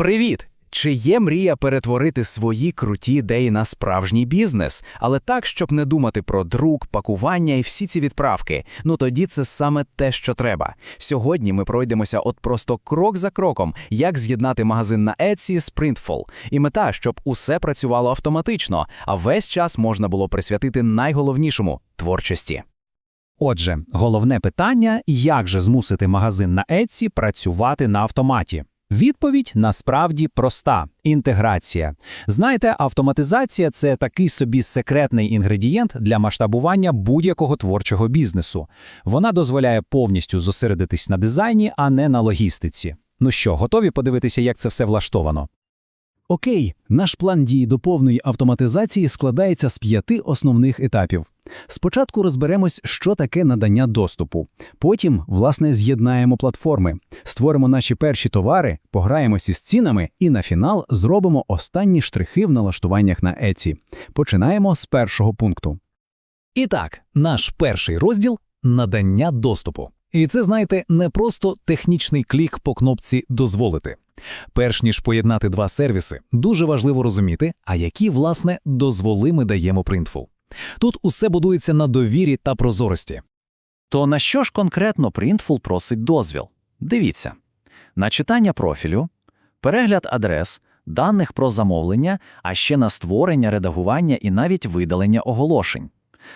Привіт! Чи є мрія перетворити свої круті ідеї на справжній бізнес, але так, щоб не думати про друк, пакування і всі ці відправки? Ну тоді це саме те, що треба. Сьогодні ми пройдемося от просто крок за кроком, як з'єднати магазин на Etsy з Printful. І мета, щоб усе працювало автоматично, а весь час можна було присвятити найголовнішому творчості. Отже, головне питання як же змусити магазин на Etsy працювати на автоматі? Відповідь насправді проста інтеграція. Знаєте, автоматизація це такий собі секретний інгредієнт для масштабування будь-якого творчого бізнесу. Вона дозволяє повністю зосередитись на дизайні, а не на логістиці. Ну що, готові подивитися, як це все влаштовано? Окей, наш план дії до повної автоматизації складається з п'яти основних етапів. Спочатку розберемось, що таке надання доступу. Потім, власне, з'єднаємо платформи, створимо наші перші товари, пограємося з цінами і на фінал зробимо останні штрихи в налаштуваннях на Etsy. Починаємо з першого пункту. І так, наш перший розділ надання доступу. І це, знаєте, не просто технічний клік по кнопці дозволити. Перш ніж поєднати два сервіси, дуже важливо розуміти, а які, власне, дозволи ми даємо Printful. Тут усе будується на довірі та прозорості. То на що ж конкретно Printful просить дозвіл? Дивіться: на читання профілю, перегляд адрес, даних про замовлення, а ще на створення, редагування і навіть видалення оголошень.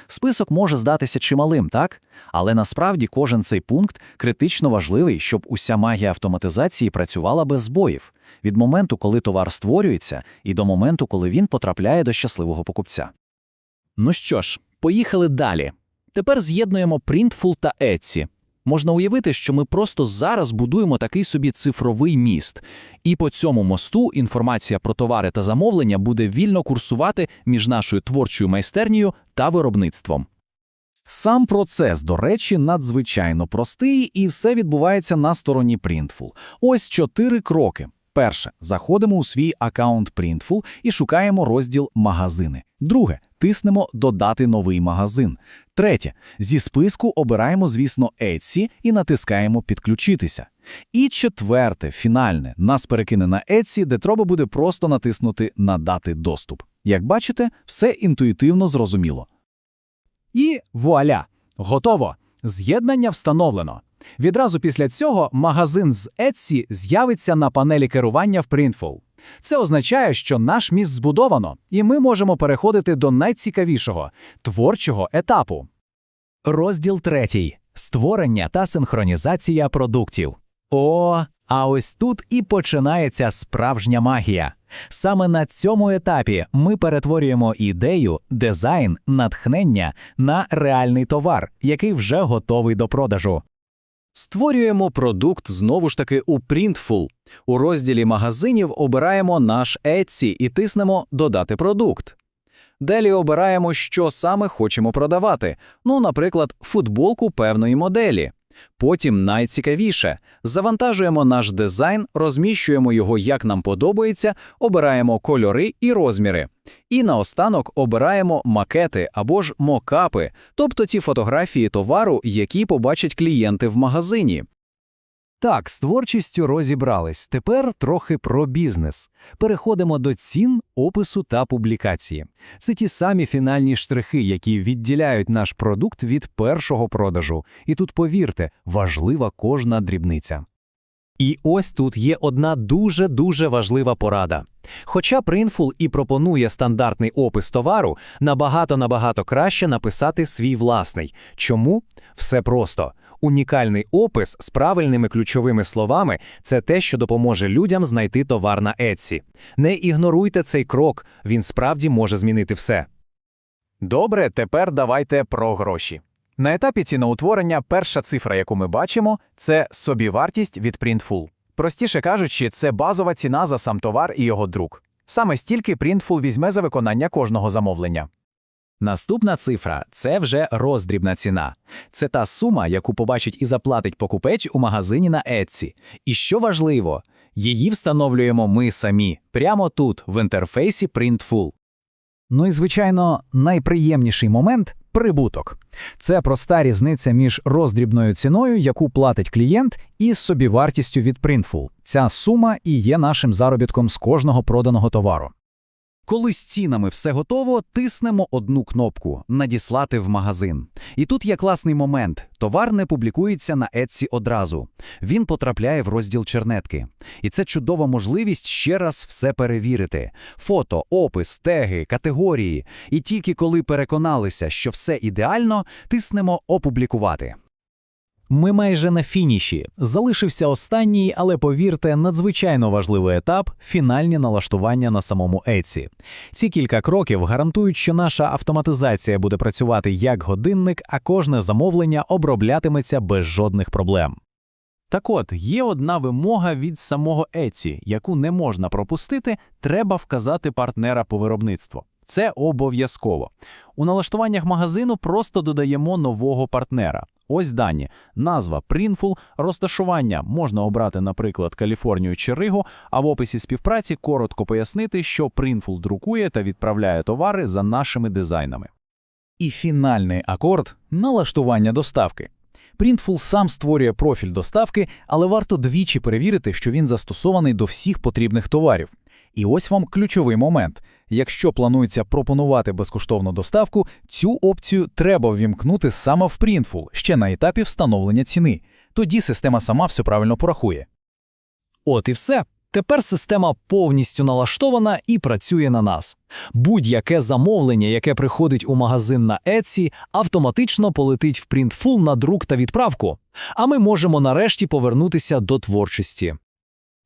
Список може здатися чималим, так? Але насправді кожен цей пункт критично важливий, щоб уся магія автоматизації працювала без збоїв від моменту, коли товар створюється, і до моменту, коли він потрапляє до щасливого покупця. Ну що ж, поїхали далі. Тепер з'єднуємо Printful та Etsy. Можна уявити, що ми просто зараз будуємо такий собі цифровий міст, і по цьому мосту інформація про товари та замовлення буде вільно курсувати між нашою творчою майстернею та виробництвом. Сам процес, до речі, надзвичайно простий, і все відбувається на стороні Printful. Ось чотири кроки. Перше, заходимо у свій аккаунт Printful і шукаємо розділ Магазини. Друге, тиснемо Додати новий магазин. Третє, зі списку обираємо, звісно, Etsy і натискаємо Підключитися. І четверте, фінальне, нас перекине на Etsy, де треба буде просто натиснути Надати доступ. Як бачите, все інтуїтивно зрозуміло. І вуаля! Готово! З'єднання встановлено. Відразу після цього магазин з Etsy з'явиться на панелі керування в Printful. Це означає, що наш міст збудовано, і ми можемо переходити до найцікавішого творчого етапу. Розділ третій створення та синхронізація продуктів. О, а ось тут і починається справжня магія. Саме на цьому етапі ми перетворюємо ідею, дизайн, натхнення на реальний товар, який вже готовий до продажу. Створюємо продукт знову ж таки у Printful. У розділі магазинів обираємо наш Etsy і тиснемо Додати продукт. Далі обираємо, що саме хочемо продавати. Ну, наприклад, футболку певної моделі. Потім найцікавіше завантажуємо наш дизайн, розміщуємо його як нам подобається, обираємо кольори і розміри. І наостанок обираємо макети або ж мокапи, тобто ті фотографії товару, які побачать клієнти в магазині. Так, з творчістю розібрались. Тепер трохи про бізнес. Переходимо до цін, опису та публікації. Це ті самі фінальні штрихи, які відділяють наш продукт від першого продажу. І тут, повірте, важлива кожна дрібниця. І ось тут є одна дуже-дуже важлива порада. Хоча Printful і пропонує стандартний опис товару, набагато-набагато краще написати свій власний. Чому? Все просто. Унікальний опис з правильними ключовими словами це те, що допоможе людям знайти товар на Etsy. Не ігноруйте цей крок, він справді може змінити все. Добре, тепер давайте про гроші. На етапі ціноутворення перша цифра, яку ми бачимо, це собівартість від Printful. Простіше кажучи, це базова ціна за сам товар і його друк. Саме стільки Printful візьме за виконання кожного замовлення. Наступна цифра це вже роздрібна ціна. Це та сума, яку побачить і заплатить покупець у магазині на Etsy. І що важливо, її встановлюємо ми самі, прямо тут, в інтерфейсі Printful. Ну і звичайно, найприємніший момент Прибуток це проста різниця між роздрібною ціною, яку платить клієнт, і собівартістю від Printful. Ця сума і є нашим заробітком з кожного проданого товару. Коли з цінами все готово, тиснемо одну кнопку Надіслати в магазин. І тут є класний момент: товар не публікується на Etsy одразу. Він потрапляє в розділ чернетки. І це чудова можливість ще раз все перевірити: фото, опис, теги, категорії. І тільки коли переконалися, що все ідеально, тиснемо Опублікувати. Ми майже на фініші. Залишився останній, але повірте, надзвичайно важливий етап фінальні налаштування на самому Etsy. Ці кілька кроків гарантують, що наша автоматизація буде працювати як годинник, а кожне замовлення оброблятиметься без жодних проблем. Так от, є одна вимога від самого Etsy, яку не можна пропустити, треба вказати партнера по виробництву. Це обов'язково. У налаштуваннях магазину просто додаємо нового партнера. Ось дані. Назва Printful, розташування можна обрати, наприклад, Каліфорнію чи Ригу, а в описі співпраці коротко пояснити, що Printful друкує та відправляє товари за нашими дизайнами. І фінальний акорд налаштування доставки. Printful сам створює профіль доставки, але варто двічі перевірити, що він застосований до всіх потрібних товарів. І ось вам ключовий момент. Якщо планується пропонувати безкоштовну доставку, цю опцію треба ввімкнути саме в Printful, ще на етапі встановлення ціни. Тоді система сама все правильно порахує. От і все. Тепер система повністю налаштована і працює на нас. Будь-яке замовлення, яке приходить у магазин на Etsy, автоматично полетить в Printful на друк та відправку. А ми можемо нарешті повернутися до творчості.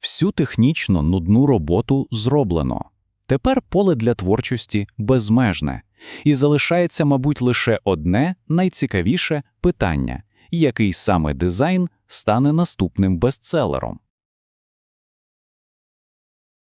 Всю технічно нудну роботу зроблено. Тепер поле для творчості безмежне. І залишається, мабуть, лише одне найцікавіше питання – який саме дизайн стане наступним бестселером?